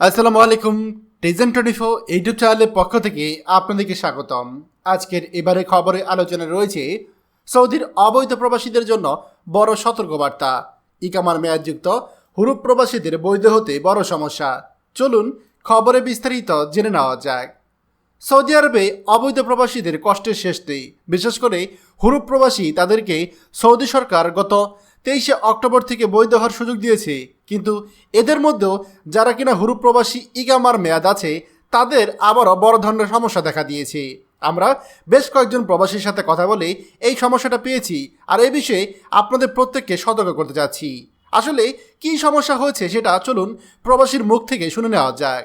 আসসালামু আলাইকুম টেজেন twenty four YouTube চ্যানেলের পক্ষ থেকে আপনাদেরকে স্বাগতম। আজকের এবারে খবরে আলোচনা রয়েছে সৌদির অবৈধ প্রবাসীদের জন্য বড় সতর্কবার্তা। ইকামার মেয়াদযুক্ত হুরুপ প্রবাসীদের বৈধ হতে বড় সমস্যা। চলুন খবরে বিস্তারিত জেনে নেওয়া যাক। সৌদি আরবে অবৈধ প্রবাসীদের কষ্টের শেষ নেই। বিশেষ করে হুরুপ প্রবাসী তাদেরকে সৌদি সরকার গত তেইশে অক্টোবর থেকে বৈধ হওয়ার সুযোগ দিয়েছে। কিন্তু এদের মধ্যেও যারা কিনা হুরুপ প্রবাসী ইগামার মেয়াদ আছে, তাদের আবারও বড় ধরনের সমস্যা দেখা দিয়েছে। আমরা বেশ কয়েকজন প্রবাসীর সাথে কথা বলে এই সমস্যাটা পেয়েছি আর এই বিষয়ে আপনাদের প্রত্যেককে সতর্ক করতে চাচ্ছি আসলে কী সমস্যা হয়েছে সেটা চলুন প্রবাসীর মুখ থেকে শুনে নেওয়া যায়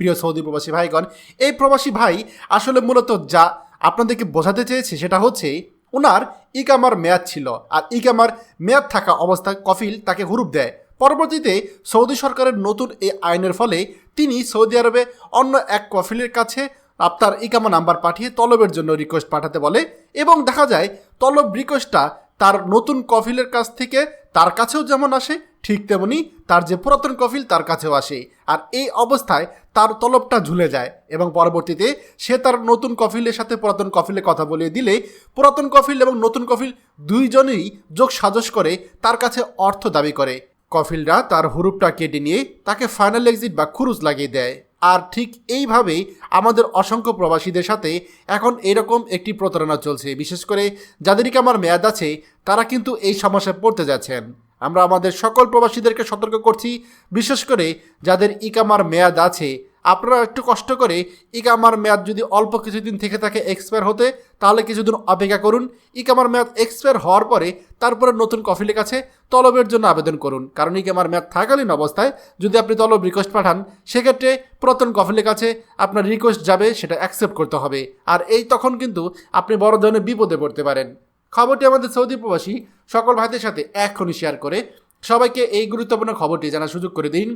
প্রিয় সৌদি প্রবাসী ভাইগণ, এই প্রবাসী ভাই আসলে মূলত যা আপনাদেরকে বোঝাতে চেয়েছে সেটা হচ্ছে ওনার ইকামার মেয়াদ ছিল। আর ইকামার মেয়াদ থাকা অবস্থায় কফিল তাকে হুরুপ দেয়। পরবর্তীতে সৌদি সরকারের নতুন এই আইনের ফলে তিনি সৌদি আরবে অন্য এক কফিলের কাছে আপনার ইকামা নাম্বার পাঠিয়ে তলবের জন্য রিকোয়েস্ট পাঠাতে বলে এবং দেখা যায় তলব রিকোয়েস্টটা তার নতুন কফিলের কাছ থেকে তার কাছেও যেমন আসে, ঠিক তেমনি তার যে পুরাতন কফিল তার কাছেও আসে। আর এই অবস্থায় তার তলবটা ঝুলে যায় এবং পরবর্তীতে সে তার নতুন কফিলের সাথে পুরাতন কফিলে কথা বলিয়ে দিলে পুরাতন কফিল এবং নতুন কফিল দুইজনেই যোগ সাজস করে তার কাছে অর্থ দাবি করে। কফিলরা তার হুরুপটা কেটে নিয়ে তাকে ফাইনাল এক্সিট বা খুরুজ লাগিয়ে দেয়। আর ঠিক এইভাবেই আমাদের অসংখ্য প্রবাসীদের সাথে এখন এরকম একটি প্রতারণা চলছে। বিশেষ করে যাদেরকে আমার মেয়াদ আছে, তারা কিন্তু এই সমস্যায় পড়তে যাচ্ছেন। আমরা আমাদের সকল প্রবাসীদেরকে সতর্ক করছি, বিশেষ করে যাদের ইকামার মেয়াদ আছে আপনারা একটু কষ্ট করে ইকামার মেয়াদ যদি অল্প কিছুদিন থেকে থাকে এক্সপায়ার হতে, তাহলে কিছুদিন অপেক্ষা করুন। ইকামার মেয়াদ এক্সপায়ার হওয়ার পরে তারপরে নতুন কফিলের কাছে তলবের জন্য আবেদন করুন। কারণ ইকামার মেয়াদ থাকালীন অবস্থায় যদি আপনি তলব রিকোয়েস্ট পাঠান, সেক্ষেত্রে পুরাতন কফিলের কাছে আপনার রিকোয়েস্ট যাবে, সেটা অ্যাকসেপ্ট করতে হবে। আর এই তখন কিন্তু আপনি বড় ধরনের বিপদে পড়তে পারেন। খবরটি আমাদের সৌদি প্রবাসী সকল ভাইদের সাথে এখনই শেয়ার করে সবাইকে এই গুরুত্বপূর্ণ খবরটি জানার সুযোগ করে দিন।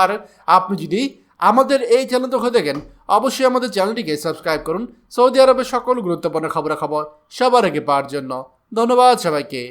আর আপনি যদি আমাদের এই চ্যানেল দেখে দেখেন, অবশ্যই আমাদের চ্যানেলটিকে সাবস্ক্রাইব করুন। সৌদি আরবের সকল গুরুত্বপূর্ণ খবরাখবর সবার আগে পাওয়ার জন্য। ধন্যবাদ সবাইকে।